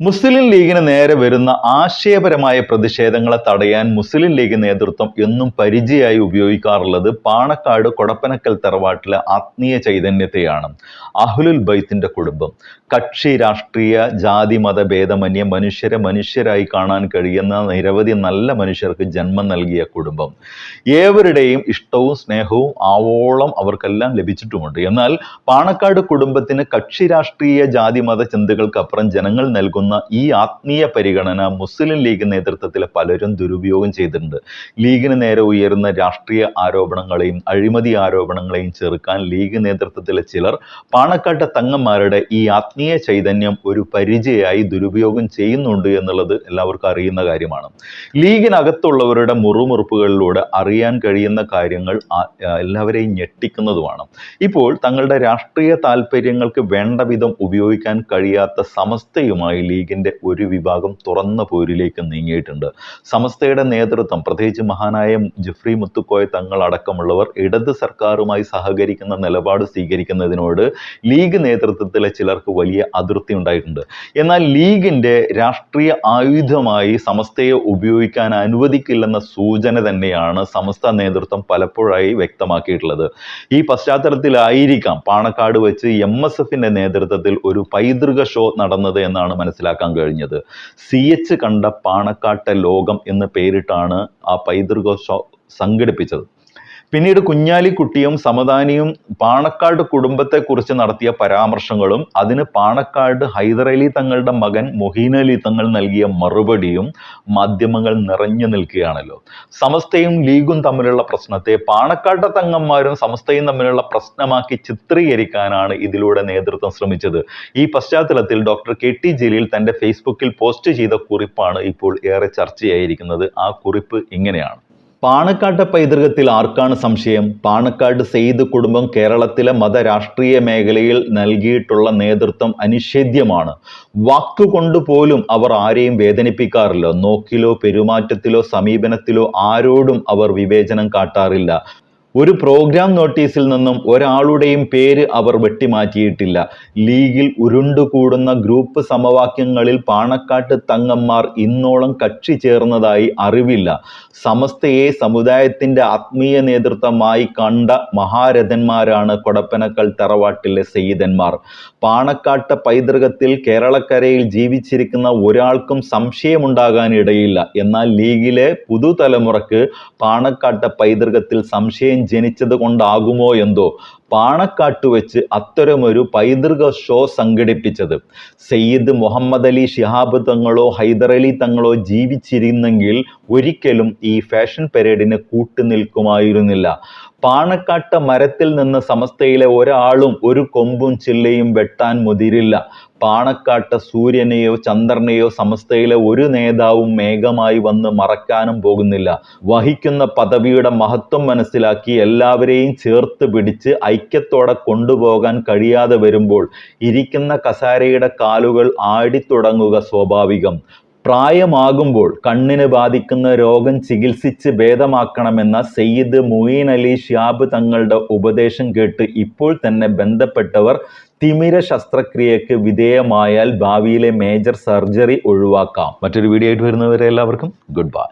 മുസ്ലിം ലീഗിന് നേരെ വരുന്ന ആശയപരമായ പ്രതിഷേധങ്ങളെ തടയാൻ മുസ്ലിം ലീഗ് നേതൃത്വം എന്നും പരിചയമായി ഉപയോഗിക്കാറുള്ളത് പാണക്കാട് കൊടപ്പനക്കൽ തറവാട്ടിലെ ആത്മീയ ചൈതന്യത്തെയാണ്. അഹ്ലുൽ ബൈത്തിന്റെ കുടുംബം. കക്ഷി രാഷ്ട്രീയ ജാതി മത ഭേദമന്യ മനുഷ്യരെ മനുഷ്യരായി കാണാൻ കഴിയുന്ന നിരവധി നല്ല മനുഷ്യർക്ക് ജന്മം നൽകിയ കുടുംബം. ഏവരുടെയും ഇഷ്ടവും സ്നേഹവും ആവോളം അവർക്കെല്ലാം ലഭിച്ചിട്ടുമുണ്ട്. എന്നാൽ പാണക്കാട് കുടുംബത്തിന് കക്ഷി രാഷ്ട്രീയ ജാതി മത ചിന്തകൾക്കപ്പുറം ജനങ്ങൾ നൽകുന്ന ഈ ആത്മീയ പരിഗണന മുസ്ലിം ലീഗ് നേതൃത്വത്തിൽ പലരും ദുരുപയോഗം ചെയ്തിട്ടുണ്ട്. ലീഗിന് നേരെ ഉയരുന്ന രാഷ്ട്രീയ ആരോപണങ്ങളെയും അഴിമതി ആരോപണങ്ങളെയും ചെറുക്കാൻ ലീഗ് നേതൃത്വത്തിലെ ചിലർ പാണക്കാട്ടെ തങ്ങന്മാരുടെ ഈ ആത്മീയ ചൈതന്യം ഒരു പരിചയമായി ദുരുപയോഗം ചെയ്യുന്നുണ്ട് എന്നുള്ളത് എല്ലാവർക്കും അറിയുന്ന കാര്യമാണ്. ലീഗിനകത്തുള്ളവരുടെ മുറുമുറുപ്പുകളിലൂടെ അറിയാൻ കഴിയുന്ന കാര്യങ്ങൾ എല്ലാവരെയും ഞെട്ടിക്കുന്നതുമാണ്. ഇപ്പോൾ തങ്ങളുടെ രാഷ്ട്രീയ താല്പര്യങ്ങൾക്ക് വേണ്ട വിധം ഉപയോഗിക്കാൻ കഴിയാത്ത സമസ്തയുമായി ലീഗിന്റെ ഒരു വിഭാഗം തുറന്ന പോരിലേക്ക് നീങ്ങിയിട്ടുണ്ട്. സമസ്തയുടെ നേതൃത്വം പ്രത്യേകിച്ച് മഹാനായ ജഫ്രി മുത്തുക്കോയ തങ്ങൾ അടക്കമുള്ളവർ ഇടത് സർക്കാരുമായി സഹകരിക്കുന്ന നിലപാട് സ്വീകരിക്കുന്നതിനോട് ലീഗ് നേതൃത്വത്തിലെ ചിലർക്ക് വലിയ അതൃപ്തി ഉണ്ടായിട്ടുണ്ട്. എന്നാൽ ലീഗിന്റെ രാഷ്ട്രീയ ആയുധമായി സമസ്തയെ ഉപയോഗിക്കാൻ അനുവദിക്കില്ലെന്ന സൂചന തന്നെയാണ് സമസ്ത നേതൃത്വം പലപ്പോഴായി വ്യക്തമാക്കിയിട്ടുള്ളത്. ഈ പശ്ചാത്തലത്തിലായിരിക്കാം പാണക്കാട് വെച്ച് എം എസ് എഫിന്റെ നേതൃത്വത്തിൽ ഒരു പൈതൃക ഷോ നടന്നത് എന്നാണ് മനസ്സിലാക്കാൻ കഴിഞ്ഞത്. സി എച്ച് കണ്ട പാണക്കാട്ടെ ലോകം എന്ന് പേരിട്ടാണ് ആ പൈതൃക സംഘടിപ്പിച്ചത്. പിന്നീട് കുഞ്ഞാലിക്കുട്ടിയും സമദാനിയും പാണക്കാട് കുടുംബത്തെക്കുറിച്ച് നടത്തിയ പരാമർശങ്ങളും അതിന് പാണക്കാട് ഹൈദരലി തങ്ങളുടെ മകൻ മൊഹീൻ അലി തങ്ങൾ നൽകിയ മറുപടിയും മാധ്യമങ്ങൾ നിറഞ്ഞു നിൽക്കുകയാണല്ലോ. സമസ്തയും ലീഗും തമ്മിലുള്ള പ്രശ്നത്തെ പാണക്കാട്ടെ തങ്ങന്മാരും സമസ്തയും തമ്മിലുള്ള പ്രശ്നമാക്കി ചിത്രീകരിക്കാനാണ് ഇതിലൂടെ നേതൃത്വം ശ്രമിച്ചത്. ഈ പശ്ചാത്തലത്തിൽ ഡോക്ടർ കെ ടി ജലീൽ തന്റെ ഫേസ്ബുക്കിൽ പോസ്റ്റ് ചെയ്ത കുറിപ്പാണ് ഇപ്പോൾ ഏറെ ചർച്ചയായിരിക്കുന്നത്. ആ കുറിപ്പ് ഇങ്ങനെയാണ്. പാണക്കാട്ടെ പൈതൃകത്തിൽ ആർക്കാണ് സംശയം? പാണക്കാട് സെയ്ദ് കുടുംബം കേരളത്തിലെ മതരാഷ്ട്രീയ മേഖലയിൽ നൽകിയിട്ടുള്ള നേതൃത്വം അനിഷേധ്യമാണ്. വാക്കുകൊണ്ട് പോലും അവർ ആരെയും വേദനിപ്പിക്കാറില്ല. നോക്കിലോ പെരുമാറ്റത്തിലോ സമീപനത്തിലോ ആരോടും അവർ വിവേചനം കാട്ടാറില്ല. ഒരു പ്രോഗ്രാം നോട്ടീസിൽ നിന്നും ഒരാളുടെയും പേര് അവർ വെട്ടിമാറ്റിയിട്ടില്ല. ലീഗിൽ ഉരുണ്ടുകൂടുന്ന ഗ്രൂപ്പ് സമവാക്യങ്ങളിൽ പാണക്കാട്ട് തങ്ങന്മാർ ഇന്നോളം കക്ഷി ചേർന്നതായി അറിവില്ല. സമസ്തയെ സമുദായത്തിന്റെ ആത്മീയ നേതൃത്വമായി കണ്ട മഹാരഥന്മാരാണ് കൊടപ്പനക്കൽ തറവാട്ടിലെ സെയ്തന്മാർ പാണക്കാട്ട് പൈതൃകത്തിൽ കേരളക്കരയിൽ ജീവിച്ചിരിക്കുന്ന ഒരാൾക്കും സംശയമുണ്ടാകാനിടയില്ല. എന്നാൽ ലീഗിലെ പുതുതലമുറക്ക് പാണക്കാട്ട് പൈതൃകത്തിൽ സംശയം ജനിച്ചത് കൊണ്ടാകുമോ എന്തോ പാണക്കാട്ട് വെച്ച് അത്തരമൊരു പൈതൃക ഷോ സംഘടിപ്പിച്ചത്. സയ്യിദ് മുഹമ്മദ് അലി ഷിഹാബ് തങ്ങളോ ഹൈദരലി തങ്ങളോ ജീവിച്ചിരുന്നെങ്കിൽ ഒരിക്കലും ഈ ഫാഷൻ പരേഡിന് കൂട്ടുനിൽക്കുമായിരുന്നില്ല. പാണക്കാട്ട മരത്തിൽ നിന്ന് സമസ്തയിലെ ഒരാളും ഒരു കൊമ്പും ചില്ലയും വെട്ടാൻ മുതിരില്ല. പാണക്കാട്ട സൂര്യനെയോ ചന്ദ്രനെയോ സമസ്തയിലെ ഒരു നേതാവും മേഘമായി വന്ന് മറക്കാനും പോകുന്നില്ല. വഹിക്കുന്ന പദവിയുടെ മഹത്വം മനസ്സിലാക്കി എല്ലാവരെയും ചേർത്ത് പിടിച്ച് ഐക്യത്തോടെ കൊണ്ടുപോകാൻ കഴിയാതെ വരുമ്പോൾ ഇരിക്കുന്ന കസാരയുടെ കാലുകൾ ആടിത്തുടങ്ങുക സ്വാഭാവികം. പ്രായമാകുമ്പോൾ കണ്ണിന് ബാധിക്കുന്ന രോഗം ചികിത്സിച്ച് ഭേദമാക്കണമെന്ന സയ്യിദ് മുയീൻ അലി ഷിയാബ് തങ്ങളുടെ ഉപദേശം കേട്ട് ഇപ്പോൾ തന്നെ ബന്ധപ്പെട്ടവർ തിമിര ശസ്ത്രക്രിയക്ക് വിധേയമായാൽ ഭാവിയിലെ മേജർ സർജറി ഒഴിവാക്കാം. മറ്റൊരു വീഡിയോ ആയിട്ട് വരുന്നവരെ എല്ലാവർക്കും ഗുഡ് ബൈ.